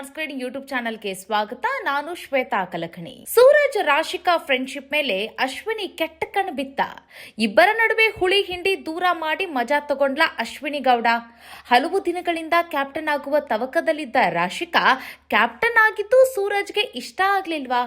Smart screen YouTube ಚಾನಲ್ಗೆ ಸ್ವಾಗತ. ನಾನು ಶ್ವೇತಾ ಕಲಕಣಿ. ಸೂರಜ್ ರಾಶಿಕಾ ಫ್ರೆಂಡ್ಶಿಪ್ ಮೇಲೆ ಅಶ್ವಿನಿ ಕೆಟ್ಟ ಕಣ್ ಬಿತ್ತ. ಇಬ್ಬರ ನಡುವೆ ಹುಳಿ ಹಿಂಡಿ ದೂರ ಮಾಡಿ ಮಜಾ ತಗೊಂಡ್ಲ ಅಶ್ವಿನಿ ಗೌಡ. ಹಲವು ದಿನಗಳಿಂದ ಕ್ಯಾಪ್ಟನ್ ಆಗುವ ತವಕದಲ್ಲಿದ್ದ ರಾಶಿಕಾ ಕ್ಯಾಪ್ಟನ್ ಆಗಿದ್ದು ಸೂರಜ್ಗೆ ಇಷ್ಟ ಆಗ್ಲಿಲ್ವಾ?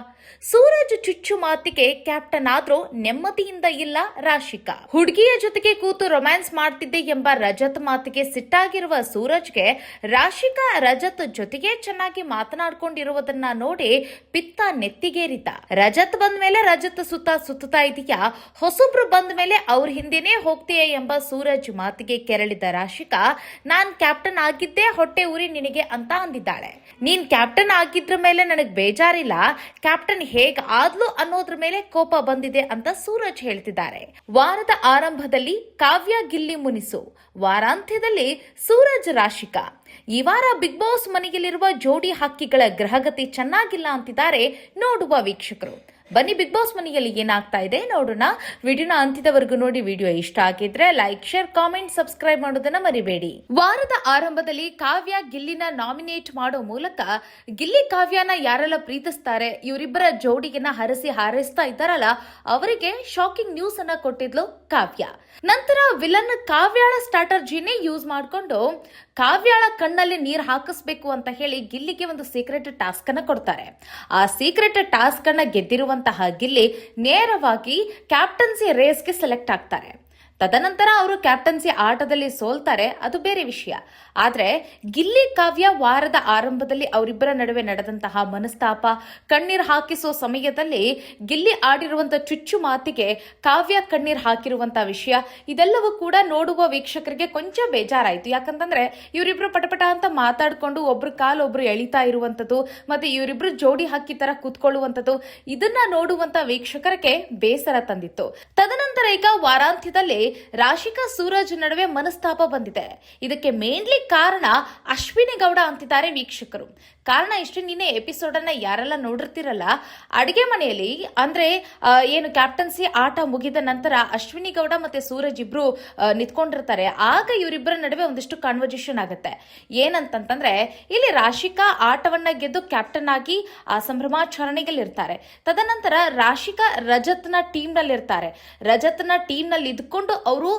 ಸೂರಜ್ ಚುಚ್ಚು ಮಾತಿಗೆ ಕ್ಯಾಪ್ಟನ್ ಆದ್ರೂ ನೆಮ್ಮದಿಯಿಂದ ಇಲ್ಲ ರಾಶಿಕಾ. ಹುಡುಗಿಯ ಜೊತೆಗೆ ಕೂತು ರೊಮ್ಯಾನ್ಸ್ ಮಾಡ್ತಿದ್ದೆ ಎಂಬ ರಜತ್ ಮಾತಿಗೆ ಸಿಟ್ಟಾಗಿರುವ ಸೂರಜ್ಗೆ ರಾಶಿಕಾ ರಜತ್ ಜೊತೆಗೆ ಚೆನ್ನಾಗಿ ಮಾತನಾಡ್ಕೊಂಡಿರುವುದನ್ನ ನೋಡಿ ಪಿತ್ತ ನೆತ್ತಿಗೇರಿತ ರಜತ್ ಬಂದ ಮೇಲೆ ರಜತ್ ಸುತ್ತ ಸುತ್ತಾ ಇದೆಯಾ? ಹೊಸಬ್ರು ಬಂದ ಮೇಲೆ ಅವ್ರ ಹಿಂದೆನೆ ಹೋಗ್ತೀಯ ಎಂಬ ಸೂರಜ್ ಮಾತಿಗೆ ಕೆರಳಿದ ರಾಶಿಕಾ, ನಾನ್ ಕ್ಯಾಪ್ಟನ್ ಆಗಿದ್ದೇ ಹೊಟ್ಟೆ ಉರಿ ನಿನಗೆ ಅಂತ ಅಂದಿದ್ದಾಳೆ. ನೀನ್ ಕ್ಯಾಪ್ಟನ್ ಆಗಿದ್ರ ಮೇಲೆ ನನಗ್ ಬೇಜಾರಿಲ್ಲ. ಕ್ಯಾಪ್ಟನ್ ಹೇಗ್ ಆದ್ಲು ಅನ್ನೋದ್ರ ಮೇಲೆ ಕೋಪ ಬಂದಿದೆ ಅಂತ ಸೂರಜ್ ಹೇಳ್ತಿದ್ದಾರೆ. ವಾರದ ಆರಂಭದಲ್ಲಿ ಕಾವ್ಯ ಗಿಲ್ಲಿ ಮುನಿಸು. ವಾರಾಂತ್ಯದಲ್ಲಿ ಸೂರಜ್ ರಾಶಿಕಾ. ಈ ವಾರ ಬಿಗ್ ಬಾಸ್ ಮನೆಯಲ್ಲಿರುವ ಜೋಡಿ ಹಕ್ಕಿಗಳ ಗ್ರಹಗತಿ ಚೆನ್ನಾಗಿಲ್ಲ ಅಂತಿದ್ದಾರೆ ನೋಡುವ ವೀಕ್ಷಕರು. ಬನ್ನಿ ಬಿಗ್ ಬಾಸ್ ಮನೆಯಲ್ಲಿ ಏನಾಗ್ತಾ ಇದೆ ನೋಡೋಣ. ವಿಡಿಯೋನ ಅಂತ್ಯದವರೆಗೂ ನೋಡಿ, ವಿಡಿಯೋ ಇಷ್ಟ ಆಗಿದ್ರೆ ಲೈಕ್ ಶೇರ್ ಕಾಮೆಂಟ್ ಸಬ್ಸ್ಕ್ರೈಬ್ ಮಾಡೋದನ್ನ ಮರಿಬೇಡಿ. ವಾರದ ಆರಂಭದಲ್ಲಿ ಕಾವ್ಯ ಗಿಲ್ಲಿನ ನಾಮಿನೇಟ್ ಮಾಡೋ ಮೂಲಕ ಗಿಲ್ಲಿ ಕಾವ್ಯನ ಯಾರೆಲ್ಲ ಪ್ರೀತಿಸ್ತಾರೆ, ಇವರಿಬ್ಬರ ಜೋಡಿಗೆನ ಹರಸಿ ಹಾರೈಸ್ತಾ ಇದ್ದಾರಲ್ಲ, ಅವರಿಗೆ ಶಾಕಿಂಗ್ ನ್ಯೂಸ್ ಅನ್ನ ಕೊಟ್ಟಿದ್ಲು ಕಾವ್ಯ. ನಂತರ ವಿಲನ್ ಕಾವ್ಯಾಳ ಸ್ಟ್ರಾಟರ್ಜಿನೇ ಯೂಸ್ ಮಾಡಿಕೊಂಡು ಕಾವ್ಯಾಳ ಕಣ್ಣಲ್ಲಿ ನೀರು ಹಾಕಿಸ್ಬೇಕು ಅಂತ ಹೇಳಿ ಗಿಲ್ಲಿಗೆ ಒಂದು ಸೀಕ್ರೆಟ್ ಟಾಸ್ಕ್ ಅನ್ನ ಕೊಡ್ತಾರೆ. ಆ ಸೀಕ್ರೆಟ್ ಟಾಸ್ಕ್ ಅನ್ನ ಗೆದ್ದಿರುವಂತಹ ಗಿಲ್ಲಿ ನೇರವಾಗಿ ಕ್ಯಾಪ್ಟನ್ಸಿ ರೇಸ್ಗೆ ಸೆಲೆಕ್ಟ್ ಆಗ್ತಾರೆ. ತದನಂತರ ಅವರು ಕ್ಯಾಪ್ಟನ್ಸಿ ಆಟದಲ್ಲಿ ಸೋಲ್ತಾರೆ, ಅದು ಬೇರೆ ವಿಷಯ. ಆದರೆ ಗಿಲ್ಲಿ ಕಾವ್ಯ ವಾರದ ಆರಂಭದಲ್ಲಿ ಅವರಿಬ್ಬರ ನಡುವೆ ನಡೆದಂತಹ ಮನಸ್ತಾಪ, ಕಣ್ಣೀರ್ ಹಾಕಿಸೋ ಸಮಯದಲ್ಲಿ ಗಿಲ್ಲಿ ಆಡಿರುವಂಥ ಚುಚ್ಚು ಮಾತಿಗೆ ಕಾವ್ಯ ಕಣ್ಣೀರ್ ಹಾಕಿರುವಂತಹ ವಿಷಯ, ಇದೆಲ್ಲವೂ ಕೂಡ ನೋಡುವ ವೀಕ್ಷಕರಿಗೆ ಕೊಂಚ ಬೇಜಾರಾಯಿತು. ಯಾಕಂತಂದ್ರೆ ಇವರಿಬ್ರು ಪಟಪಟ ಅಂತ ಮಾತಾಡ್ಕೊಂಡು ಒಬ್ರು ಕಾಲ್ ಒಬ್ರು ಎಳಿತಾ ಇರುವಂತದ್ದು, ಮತ್ತೆ ಇವರಿಬ್ರು ಜೋಡಿ ಹಾಕಿ ತರ ಕೂತ್ಕೊಳ್ಳುವಂಥದ್ದು ಇದನ್ನ ನೋಡುವಂತ ವೀಕ್ಷಕರಿಗೆ ಬೇಸರ ತಂದಿತ್ತು. ತದನಂತರ ಈಗ ವಾರಾಂತ್ಯದಲ್ಲಿ ರಾಶಿಕಾ ಸೂರಜ್ ನಡುವೆ ಮನಸ್ತಾಪ ಬಂದಿದೆ. ಇದಕ್ಕೆ ಮೇನ್ಲಿ ಕಾರಣ ಅಶ್ವಿನಿ ಗೌಡ ಅಂತಿದ್ದಾರೆ ವೀಕ್ಷಕರು. ಕಾರಣ ಇಷ್ಟು, ನಿನ್ನೆ ಎಪಿಸೋಡ್ ಅನ್ನ ಯಾರೆಲ್ಲ ನೋಡಿರ್ತಿರಲ್ಲ, ಅಡಿಗೆ ಮನೆಯಲ್ಲಿ, ಅಂದ್ರೆ ಏನು ಕ್ಯಾಪ್ಟನ್ಸಿ ಆಟ ಮುಗಿದ ನಂತರ ಅಶ್ವಿನಿ ಗೌಡ ಮತ್ತೆ ಸೂರಜ್ ಇಬ್ರು ನಿಂತ್ಕೊಂಡಿರ್ತಾರೆ. ಆಗ ಇವರಿಬ್ಬರ ನಡುವೆ ಒಂದಿಷ್ಟು ಕನ್ವರ್ಸೇಷನ್ ಆಗುತ್ತೆ. ಏನಂತಂತಂದ್ರೆ, ಇಲ್ಲಿ ರಾಶಿಕಾ ಆಟವನ್ನ ಗೆದ್ದು ಕ್ಯಾಪ್ಟನ್ ಆಗಿ, ಆ ಸಂಭ್ರಮಾಚರಣೆಗಳಿರ್ತಾರೆ ತದನಂತರ ರಾಶಿಕಾ ರಜತ್ನ ಟೀಮ್ನಲ್ಲಿ ಇರ್ತಾರೆ ರಜತ್ನ ಟೀಮ್ನಲ್ಲಿ ಇದ್ಕೊಂಡು ಅವರು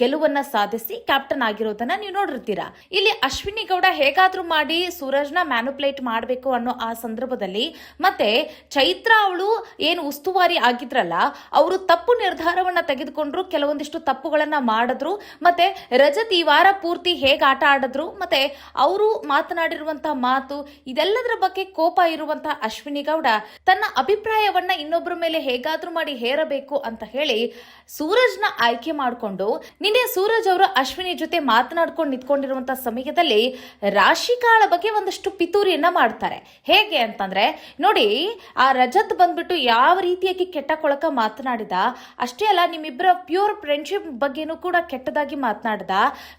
ಗೆಲುವನ್ನ ಸಾಧಿಸಿ ಕ್ಯಾಪ್ಟನ್ ಆಗಿರೋದನ್ನ ನೀವು ನೋಡಿರ್ತೀರಾ. ಇಲ್ಲಿ ಅಶ್ವಿನಿ ಗೌಡ ಹೇಗಾದ್ರೂ ಮಾಡಿ ಸೂರಜ್ನ ಮ್ಯಾನುಪ್ಲೇಟ್ ಮಾಡಬೇಕು ಅನ್ನೋ ಆ ಸಂದರ್ಭದಲ್ಲಿ, ಮತ್ತೆ ಚೈತ್ರ ಅವಳು ಏನು ಉಸ್ತುವಾರಿ ಆಗಿದ್ರಲ್ಲ, ಅವರು ತಪ್ಪು ನಿರ್ಧಾರವನ್ನ ತೆಗೆದುಕೊಂಡ್ರು, ಕೆಲವೊಂದಿಷ್ಟು ತಪ್ಪುಗಳನ್ನ ಮಾಡಿದ್ರು, ಮತ್ತೆ ರಜತ್ ಈ ವಾರ ಪೂರ್ತಿ ಹೇಗೆ ಆಟ ಆಡಿದ್ರು, ಮತ್ತೆ ಅವರು ಮಾತನಾಡಿರುವಂತಹ ಮಾತು, ಇದೆಲ್ಲದರ ಬಗ್ಗೆ ಕೋಪ ಇರುವಂತಹ ಅಶ್ವಿನಿ ಗೌಡ, ತನ್ನ ಅಭಿಪ್ರಾಯವನ್ನ ಇನ್ನೊಬ್ಬರ ಮೇಲೆ ಹೇಗಾದ್ರೂ ಮಾಡಿ ಹೇರಬೇಕು ಅಂತ ಹೇಳಿ ಸೂರಜ್ನ ಆಯ್ಕೆ ಮಾಡಿಕೊಂಡು ನಿನ್ನೆ ಸೂರಜ್ ಅವರು ಅಶ್ವಿನಿ ಜೊತೆ ಮಾತನಾಡ್ಕೊಂಡು ನಿಂತ್ಕೊಂಡಿರುವಂತಹ ಸಮಯದಲ್ಲಿ ರಾಶಿಕಾಳ ಬಗ್ಗೆ ಒಂದಷ್ಟು ಪಿತೂರಿಯನ್ನ ಮಾಡ್ತಾರೆ. ಹೇಗೆ ಅಂತಂದ್ರೆ, ನೋಡಿ, ಆ ರಜತ್ ಬಂದ್ಬಿಟ್ಟು ಯಾವ ರೀತಿಯಾಗಿ ಕೆಟ್ಟ ಕೊಳಕ ಮಾತನಾಡಿದ, ಅಷ್ಟೇ ಅಲ್ಲ ನಿಮ್ಮಿಬ್ಬರ ಪ್ಯೂರ್ ಫ್ರೆಂಡ್ಶಿಪ್ ಬಗ್ಗೆನೂ ಕೂಡ ಕೆಟ್ಟದಾಗಿ ಮಾತನಾಡಿದ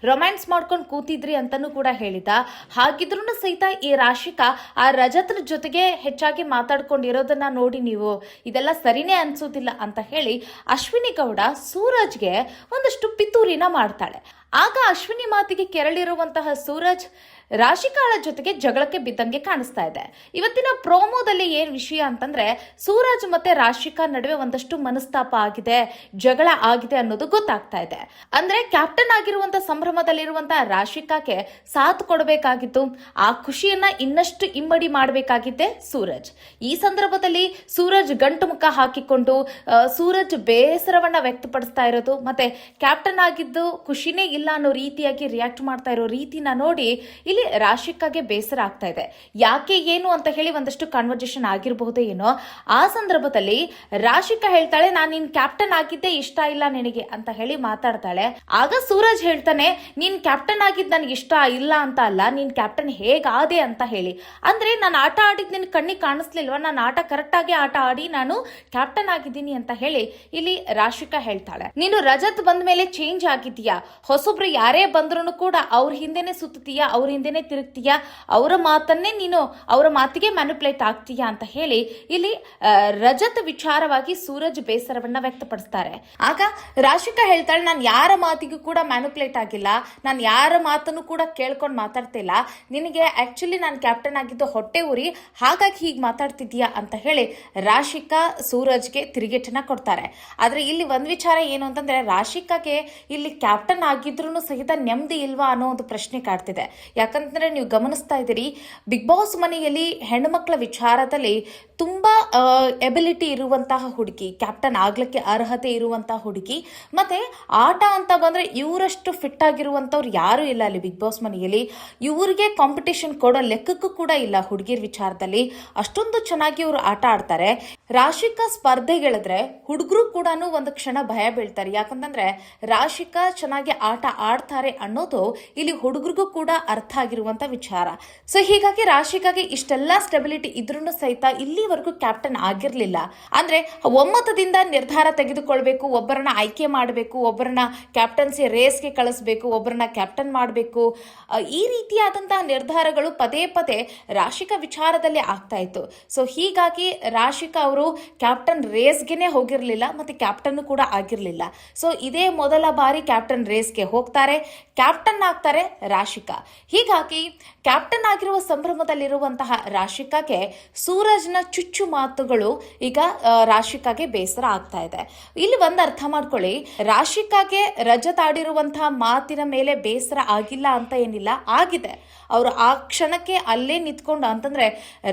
ರೊಮ್ಯಾನ್ಸ್ ಮಾಡ್ಕೊಂಡು ಕೂತಿದ್ರಿ ಅಂತಾನೂ ಕೂಡ ಹೇಳಿದ. ಹಾಗಿದ್ರೂ ಸಹಿತ ಈ ರಾಶಿಕಾ ಆ ರಜತ್ರ ಜೊತೆಗೆ ಹೆಚ್ಚಾಗಿ ಮಾತಾಡ್ಕೊಂಡಿರೋದನ್ನ ನೋಡಿ ನೀವು. ಇದೆಲ್ಲ ಸರಿನೇ ಅನ್ಸೋದಿಲ್ಲ ಅಂತ ಹೇಳಿ ಅಶ್ವಿನಿ ಗೌಡ ಸೂರಜ್ಗೆ ಒಂದಷ್ಟು ಪಿತೂರಿನ ಮಾಡ್ತಾಳೆ. ಆಗ ಅಶ್ವಿನಿ ಮಾತಿಗೆ ಕೆರಳಿರುವಂತಹ ಸೂರಜ್ ರಾಶಿಕಾಳ ಜೊತೆಗೆ ಜಗಳಕ್ಕೆ ಬಿದ್ದಂಗೆ ಕಾಣಿಸ್ತಾ ಇದೆ. ಇವತ್ತಿನ ಪ್ರೋಮೋದಲ್ಲಿ ಏನ್ ವಿಷಯ ಅಂತಂದ್ರೆ ಸೂರಜ್ ಮತ್ತೆ ರಾಶಿಕಾ ನಡುವೆ ಒಂದಷ್ಟು ಮನಸ್ತಾಪ ಆಗಿದೆ, ಜಗಳ ಆಗಿದೆ ಅನ್ನೋದು ಗೊತ್ತಾಗ್ತಾ ಇದೆ. ಅಂದ್ರೆ ಕ್ಯಾಪ್ಟನ್ ಆಗಿರುವಂತ ಸಂಭ್ರಮದಲ್ಲಿರುವಂತಹ ರಾಶಿಕಾಗೆ ಸಾಥ್ ಕೊಡಬೇಕಾಗಿತ್ತು, ಆ ಖುಷಿಯನ್ನ ಇನ್ನಷ್ಟು ಇಮ್ಮಡಿ ಮಾಡಬೇಕಾಗಿದ್ದೆ ಸೂರಜ್. ಈ ಸಂದರ್ಭದಲ್ಲಿ ಸೂರಜ್ ಗಂಟು ಮುಖ ಹಾಕಿಕೊಂಡು ಸೂರಜ್ ಬೇಸರವನ್ನ ವ್ಯಕ್ತಪಡಿಸ್ತಾ ಇರೋದು, ಮತ್ತೆ ಕ್ಯಾಪ್ಟನ್ ಆಗಿದ್ದು ಖುಷಿನೇ ಇಲ್ಲ ಅನ್ನೋ ರೀತಿಯಾಗಿ ರಿಯಾಕ್ಟ್ ಮಾಡ್ತಾ ಇರೋ ರೀತಿನ ನೋಡಿ ಇಲ್ಲಿ ರಾಶಿಕಾಗೆ ಬೇಸರ ಆಗ್ತಾ ಇದೆ. ಯಾಕೆ ಏನು ಅಂತ ಹೇಳಿ ಒಂದಷ್ಟು ಕಾನ್ವರ್ಜೇಷನ್ ಆಗಿರಬಹುದೇ ಏನೋ. ಆ ಸಂದರ್ಭದಲ್ಲಿ ರಾಶಿಕಾ ಹೇಳ್ತಾಳೆ, ನಾನು ನಿನ್ ಕ್ಯಾಪ್ಟನ್ ಆಗಿದ್ದೆ ಇಷ್ಟ ಇಲ್ಲ ನಿನಗೆ ಅಂತ ಹೇಳಿ ಮಾತಾಡ್ತಾಳೆ. ಆಗ ಸೂರಜ್ ಹೇಳ್ತಾನೆ, ನೀನ್ ಕ್ಯಾಪ್ಟನ್ ಆಗಿದ್ ನನಗೆ ಇಷ್ಟ ಇಲ್ಲ ಅಂತ ಅಲ್ಲ, ನೀನ್ ಕ್ಯಾಪ್ಟನ್ ಹೇಗಾದೆ ಅಂತ ಹೇಳಿ. ಅಂದ್ರೆ ನಾನು ಆಟ ಆಡಿದ್ ನಿನ್ ಕಣ್ಣಿಗೆ ಕಾಣಿಸ್ಲಿಲ್ವಾ? ನಾನು ಆಟ ಕರೆಕ್ಟ್ ಆಗಿ ಆಟ ಆಡಿ ನಾನು ಕ್ಯಾಪ್ಟನ್ ಆಗಿದ್ದೀನಿ ಅಂತ ಹೇಳಿ ಇಲ್ಲಿ ರಾಶಿಕಾ ಹೇಳ್ತಾಳೆ. ನೀನು ರಜತ್ ಬಂದ ಮೇಲೆ ಚೇಂಜ್ ಆಗಿದೀಯಾ ಹೊಸ ಹೊಸೊಬ್ರು ಯಾರೇ ಬಂದ್ರು ಕೂಡ ಅವ್ರ ಹಿಂದೆನೆ ಸುತ್ತೀಯ ಅವ್ರ ಹಿಂದೆನೆ ತಿರುಗ್ತೀಯ, ಅವರ ಮಾತನ್ನೇ ನೀನು ಅವರ ಮಾತಿಗೆ ಮ್ಯಾನುಪ್ಲೇಟ್ ಆಗ್ತೀಯಾ ಅಂತ ಹೇಳಿ ಇಲ್ಲಿ ರಜತ ರಜತ್ ವಿಚಾರವಾಗಿ ಸೂರಜ್ ಬೇಸರವನ್ನ ವ್ಯಕ್ತಪಡಿಸ್ತಾರೆ. ಆಗ ರಾಶಿಕಾ ಹೇಳ್ತಾಳೆ, ನಾನು ಯಾರ ಮಾತಿಗೂ ಕೂಡ ಮ್ಯಾನುಪ್ಲೇಟ್ ಆಗಿಲ್ಲ, ನಾನು ಯಾರ ಮಾತನ್ನು ಕೂಡ ಕೇಳ್ಕೊಂಡು ಮಾತಾಡ್ತಿಲ್ಲ ನಿನಗೆ ಆಕ್ಚುಲಿ ನಾನು ಕ್ಯಾಪ್ಟನ್ ಆಗಿದ್ದು ಹೊಟ್ಟೆ ಉರಿ, ಹಾಗಾಗಿ ಹೀಗೆ ಮಾತಾಡ್ತಿದ್ಯಾ ಅಂತ ಹೇಳಿ ರಾಶಿಕಾ ಸೂರಜ್ಗೆ ತಿರುಗೇಟನ್ನ ಕೊಡ್ತಾರೆ. ಆದ್ರೆ ಇಲ್ಲಿ ಒಂದ್ ವಿಚಾರ ಏನು ಅಂತಂದ್ರೆ, ರಾಶಿಕಾಗೆ ಇಲ್ಲಿ ಕ್ಯಾಪ್ಟನ್ ಆಗಿದ್ರು ಸಹಿತ ನೆಮ್ಮದಿ ಇಲ್ವಾ ಅನ್ನೋ ಒಂದು ಪ್ರಶ್ನೆ ಕಾಡ್ತಿದೆ. ಯಾಕಂತಂದ್ರೆ ನೀವು ಗಮನಿಸ್ತಾ ಇದ್ದೀರಿ, ಬಿಗ್ ಬಾಸ್ ಮನೆಯಲ್ಲಿ ಹೆಣ್ಮಕ್ಳ ವಿಚಾರದಲ್ಲಿ ತುಂಬಾ ಎಬಿಲಿಟಿ ಇರುವಂತಹ ಹುಡುಗಿ ಕ್ಯಾಪ್ಟನ್ ಆಗ್ಲಿಕ್ಕೆ ಅರ್ಹತೆ ಇರುವಂತಹ ಹುಡುಗಿ, ಮತ್ತೆ ಆಟ ಅಂತ ಬಂದ್ರೆ ಇವರಷ್ಟು ಫಿಟ್ ಆಗಿರುವಂತವ್ರು ಯಾರು ಇಲ್ಲ ಅಲ್ಲಿ ಬಿಗ್ ಬಾಸ್ ಮನೆಯಲ್ಲಿ. ಇವ್ರಿಗೆ ಕಾಂಪಿಟೇಷನ್ ಕೊಡೋ ಲೆಕ್ಕಕ್ಕೂ ಕೂಡ ಇಲ್ಲ ಹುಡುಗಿರ್ ವಿಚಾರದಲ್ಲಿ. ಅಷ್ಟೊಂದು ಚೆನ್ನಾಗಿ ಇವರು ಆಟ ಆಡ್ತಾರೆ. ರಾಶಿಕಾ ಸ್ಪರ್ಧೆಗಳಿದ್ರೆ ಹುಡುಗರು ಕೂಡ ಒಂದು ಕ್ಷಣ ಭಯ ಬೀಳ್ತಾರೆ. ಯಾಕಂತಂದ್ರೆ ರಾಶಿಕಾ ಚೆನ್ನಾಗಿ ಆಟ ಆಡ್ತಾರೆ ಅನ್ನೋದು ಇಲ್ಲಿ ಹುಡುಗರಿಗೂ ಕೂಡ ಅರ್ಥ ಆಗಿರುವಂತ ವಿಚಾರ. ಸೊ ಹೀಗಾಗಿ ರಾಶಿಗಾಗಿ ಇಷ್ಟೆಲ್ಲ ಸ್ಟೆಬಿಲಿಟಿ ಇದ್ರೂ ಸಹಿತ ಇಲ್ಲಿವರೆಗೂ ಕ್ಯಾಪ್ಟನ್ ಆಗಿರ್ಲಿಲ್ಲ. ಅಂದ್ರೆ ಒಮ್ಮತದಿಂದ ನಿರ್ಧಾರ ತೆಗೆದುಕೊಳ್ಬೇಕು, ಒಬ್ಬರನ್ನ ಆಯ್ಕೆ ಮಾಡಬೇಕು, ಒಬ್ಬರನ್ನ ಕ್ಯಾಪ್ಟನ್ಸಿ ರೇಸ್ಗೆ ಕಳಿಸ್ಬೇಕು, ಒಬ್ಬರನ್ನ ಕ್ಯಾಪ್ಟನ್ ಮಾಡಬೇಕು. ಈ ರೀತಿಯಾದಂತಹ ನಿರ್ಧಾರಗಳು ಪದೇ ಪದೇ ರಾಶಿಕಾ ವಿಚಾರದಲ್ಲಿ ಆಗ್ತಾ ಇತ್ತು. ಸೊ ಹೀಗಾಗಿ ರಾಶಿಕಾ ಅವರು ಕ್ಯಾಪ್ಟನ್ ರೇಸ್ಗೆನೆ ಹೋಗಿರಲಿಲ್ಲ, ಮತ್ತೆ ಕ್ಯಾಪ್ಟನ್ ಕೂಡ ಆಗಿರಲಿಲ್ಲ. ಸೊ ಇದೇ ಮೊದಲ ಬಾರಿ ಕ್ಯಾಪ್ಟನ್ ರೇಸ್ಗೆ ಹೋಗ್ತಾರೆ ಕ್ಯಾಪ್ಟನ್ ಆಗ್ತಾರೆ ರಾಶಿಕಾ. ಹೀಗಾಗಿ ಕ್ಯಾಪ್ಟನ್ ಆಗಿರುವ ಸಂಭ್ರಮದಲ್ಲಿರುವಂತಹ ರಾಶಿಕಾಗೆ ಸೂರಜ್ನ ಚುಚ್ಚು ಮಾತುಗಳು ಈಗ ರಾಶಿಕಾಗೆ ಬೇಸರ ಆಗ್ತಾ ಇದೆ. ಇಲ್ಲಿ ಒಂದು ಅರ್ಥ ಮಾಡ್ಕೊಳ್ಳಿ. ರಾಶಿಕಾಗೆ ರಜತಾಡಿರುವಂತಹ ಮಾತಿನ ಮೇಲೆ ಬೇಸರ ಆಗಿಲ್ಲ ಅಂತ ಏನಿಲ್ಲ, ಆಗಿದೆ. ಅವರು ಆ ಕ್ಷಣಕ್ಕೆ ಅಲ್ಲೇ ನಿಂತ್ಕೊಂಡು ಅಂತಂದ್ರೆ,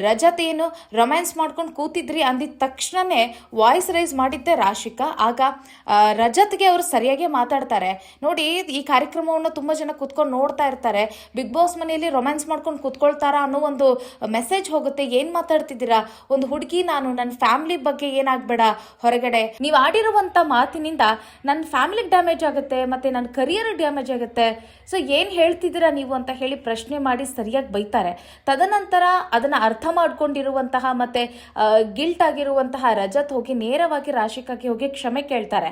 ರಜತ್ ಏನು ರೊಮ್ಯಾನ್ಸ್ ಮಾಡ್ಕೊಂಡು ಕೂತಿದ್ರಿ ಅಂದಿದ ತಕ್ಷಣನೇ ವಾಯ್ಸ್ ರೈಸ್ ಮಾಡಿದ್ದೆ ರಾಶಿಕಾ. ಆಗ ರಜತ್ಗೆ ಅವರು ಸರಿಯಾಗಿ ಮಾತಾಡ್ತಾರೆ. ನೋಡಿ ಈ ಕಾರ್ಯಕ್ರಮವನ್ನು ತುಂಬ ಜನ ಕೂತ್ಕೊಂಡು ನೋಡ್ತಾ ಇರ್ತಾರೆ. ಬಿಗ್ ಬಾಸ್ ಮನೆಯಲ್ಲಿ ರೊಮ್ಯಾನ್ಸ್ ಮಾಡ್ಕೊಂಡು ಕೂತ್ಕೊಳ್ತಾರಾ ಅನ್ನೋ ಒಂದು ಮೆಸೇಜ್ ಹೋಗುತ್ತೆ. ಏನು ಮಾತಾಡ್ತಿದ್ದೀರಾ? ಒಂದು ಹುಡುಗಿ, ನಾನು ನನ್ನ ಫ್ಯಾಮಿಲಿ ಬಗ್ಗೆ ಏನಾಗಬೇಡ. ಹೊರಗಡೆ, ನೀವು ಆಡಿರುವಂಥ ಮಾತಿನಿಂದ ನನ್ನ ಫ್ಯಾಮಿಲಿಗೆ ಡ್ಯಾಮೇಜ್ ಆಗುತ್ತೆ, ಮತ್ತು ನನ್ನ ಕರಿಯರ್ ಡ್ಯಾಮೇಜ್ ಆಗುತ್ತೆ. ಸೊ ಏನು ಹೇಳ್ತಿದ್ದೀರಾ ನೀವು ಅಂತ ಹೇಳಿ ಪ್ರಶ್ನೆ ಮಾಡಿ ಸರಿಯಾಗಿ ಬೈತಾರೆ. ತದನಂತರ ಅದನ್ನು ಅರ್ಥ ಮಾಡಿಕೊಂಡಿರುವಂತಹ ಮತ್ತು ಗಿಲ್ಟ್ ಆಗಿರುವಂತಹ ರಜತ್ ಹೋಗಿ ನೇರವಾಗಿ ರಾಶಿಕಾಗೆ ಹೋಗಿ ಕ್ಷಮೆ ಕೇಳ್ತಾರೆ.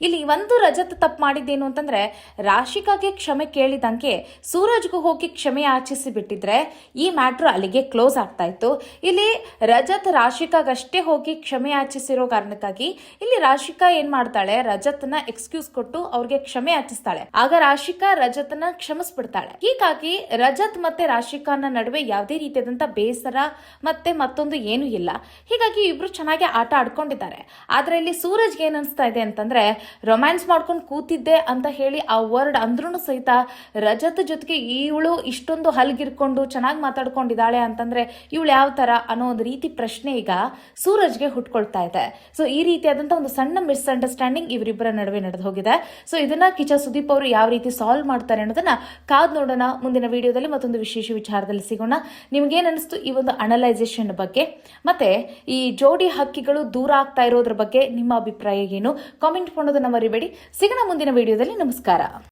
ಇಲ್ಲಿ ಒಂದು ರಜತ್ ತಪ್ಪು ಮಾಡಿದ್ದೇನು ಅಂತಂದ್ರೆ, ರಾಶಿಕಾಗೆ ಕ್ಷಮೆ ಕೇಳಿದಂಗೆ ಸೂರಜ್ಗೂ ಹೋಗಿ ಕ್ಷಮೆ ಆಚಿಸಿ ಬಿಟ್ಟಿದ್ರೆ ಈ ಮ್ಯಾಟ್ರ್ ಅಲ್ಲಿಗೆ ಕ್ಲೋಸ್ ಆಗ್ತಾ ಇತ್ತು. ಇಲ್ಲಿ ರಜತ್ ರಾಶಿಕಾಗಷ್ಟೇ ಹೋಗಿ ಕ್ಷಮೆ ಆಚಿಸಿರೋ ಕಾರಣಕ್ಕಾಗಿ ಇಲ್ಲಿ ರಾಶಿಕಾ ಏನ್ ಮಾಡ್ತಾಳೆ, ರಜತ್ನ ಎಕ್ಸ್ಕ್ಯೂಸ್ ಕೊಟ್ಟು ಅವ್ರಿಗೆ ಕ್ಷಮೆ ಯಾಚಿಸ್ತಾಳೆ. ಆಗ ರಾಶಿಕಾ ರಜತ್ನ ಕ್ಷಮಿಸ್ಬಿಡ್ತಾಳೆ. ಹೀಗಾಗಿ ರಜತ್ ಮತ್ತೆ ರಾಶಿಕಾನ ನಡುವೆ ಯಾವುದೇ ರೀತಿಯಾದಂತ ಬೇಸರ ಮತ್ತೆ ಮತ್ತೊಂದು ಏನು ಇಲ್ಲ. ಹೀಗಾಗಿ ಇಬ್ರು ಚೆನ್ನಾಗಿ ಆಟ ಆಡ್ಕೊಂಡಿದ್ದಾರೆ. ಆದ್ರೆ ಇಲ್ಲಿ ಸೂರಜ್ಗೆ ಏನ್ ಅನ್ಸ್ತಾ ಇದೆ ಅಂತಂದ್ರೆ ರೊಮ್ಯಾನ್ಸ್ ಮಾಡ್ಕೊಂಡು ಕೂತಿದ್ದೆ ಅಂತ ಹೇಳಿ ಆ ವರ್ಡ್ ಅಂದ್ರೂ ಸಹಿತ ರಜತ್ ಜೊತೆಗೆ ಇವಳು ಇಷ್ಟೊಂದು ಹಲ್ಗಿರ್ಕೊಂಡು ಚೆನ್ನಾಗಿ ಮಾತಾಡ್ಕೊಂಡಿದ್ದಾಳೆ ಅಂತಂದ್ರೆ ಇವಳು ಯಾವ ತರ ಅನ್ನೋ ಒಂದು ರೀತಿ ಪ್ರಶ್ನೆ ಈಗ ಸೂರಜ್ಗೆ ಹುಟ್ಕೊಳ್ತಾ ಇದೆ. ಸೊ ಈ ರೀತಿಯಾದಂತ ಒಂದು ಸಣ್ಣ ಮಿಸ್ಅಂಡರ್ಸ್ಟ್ಯಾಂಡಿಂಗ್ ಇವರಿಬ್ಬರ ನಡುವೆ ನಡೆದು ಹೋಗಿದೆ. ಸೊ ಇದನ್ನ ಕಿಚ ಸುದೀಪ್ ಅವರು ಯಾವ ರೀತಿ ಸಾಲ್ವ್ ಮಾಡ್ತಾರೆ ಅನ್ನೋದನ್ನ ಕಾದ್ ನೋಡೋಣ. ಮುಂದಿನ ವಿಡಿಯೋದಲ್ಲಿ ಮತ್ತೊಂದು ವಿಶೇಷ ವಿಚಾರದಲ್ಲಿ ಸಿಗೋಣ. ನಿಮ್ಗೇನು ಅನಿಸ್ತು ಈ ಒಂದು ಅನಲೈಸೇಷನ್ ಬಗ್ಗೆ? ಮತ್ತೆ ಈ ಜೋಡಿ ಹಕ್ಕಿಗಳು ದೂರ ಆಗ್ತಾ ಇರೋದ್ರ ಬಗ್ಗೆ ನಿಮ್ಮ ಅಭಿಪ್ರಾಯ ಏನು? ಕಾಮೆಂಟ್ ಮಾಡೋದನ್ನ ಮರಿಬೇಡಿ ಸಿಗೋಣ ಮುಂದಿನ ವಿಡಿಯೋದಲ್ಲಿ. ನಮಸ್ಕಾರ.